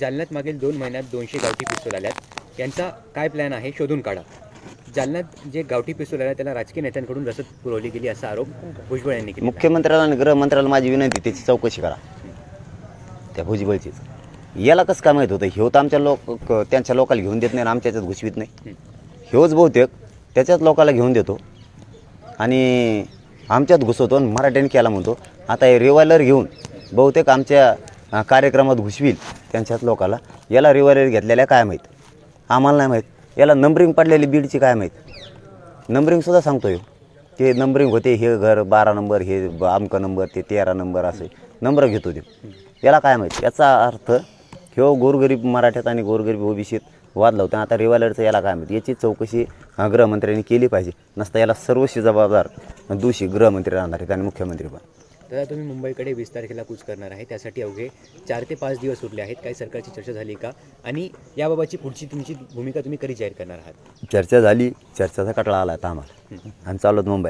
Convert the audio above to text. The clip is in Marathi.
जालन्यात मागील दोन महिन्यात दोनशे गावठी पिस्तूल आल्यात. यांचा काय प्लॅन आहे शोधून काढा. जालन्यात जे गावठी पिस्तूल आल्या त्याला राजकीय नेत्यांकडून रसद पुरवली गेली असा आरोप भुजबळ यांनी केला मुख्यमंत्र्याला आणि गृहमंत्र्याला माझी विनंती त्याची चौकशी करा. त्या भुजबळचीच. याला कसं काय माहीत होतं? ह्यो तर आमच्या लोक त्यांच्या लोकाला घेऊन देत नाही आणि आमच्या याच्यात घुसवीत नाही. ह्योच बहुतेक त्याच्याच लोकाला घेऊन देतो. आणि आमच्यात घुसवतो आणि मराठ्याने केला म्हणतो. आता हे रिव्हॉल्वर घेऊन बहुतेक आमच्या कार्यक्रमात घुसवील त्यांच्याच लोकाला. याला रिव्हॉल्वर घेतलेल्या काय माहीत? आम्हाला नाही माहीत. याला नंबरिंग पडलेली बीडची काय माहीत? नंबरिंगसुद्धा सांगतो येऊ हो. ते नंबरिंग होते हे घर बारा नंबर हे ब- अमका नंबर ते तेरा नंबर असे. नंबर घेतो ते. याला काय माहीत? याचा अर्थ ह्यो गोरगरीब मराठ्यात आणि गोरगरीब ओबीसीत वाद लावतो आता रिव्हॉल्वरचं याला काय माहीत? याची चौकशी गृहमंत्र्यांनी केली पाहिजे. नसता याला सर्वशी जबाबदार दोषी गृहमंत्री राहणार आहेत आणि मुख्यमंत्री पण. दादा तुम्ही मुंबईकडे वीस तारखेला कूच करणार आहे. त्यासाठी अवघे चार ते पाच दिवस उरले आहेत. काही सरकारची चर्चा झाली का? आणि याबाबतची पुढची तुमची भूमिका तुम्ही कधी जाहीर करणार आहात? चर्चा झाली. चर्चाचा कटळा आला आता आम्हाला. आणि चालत मुंबई.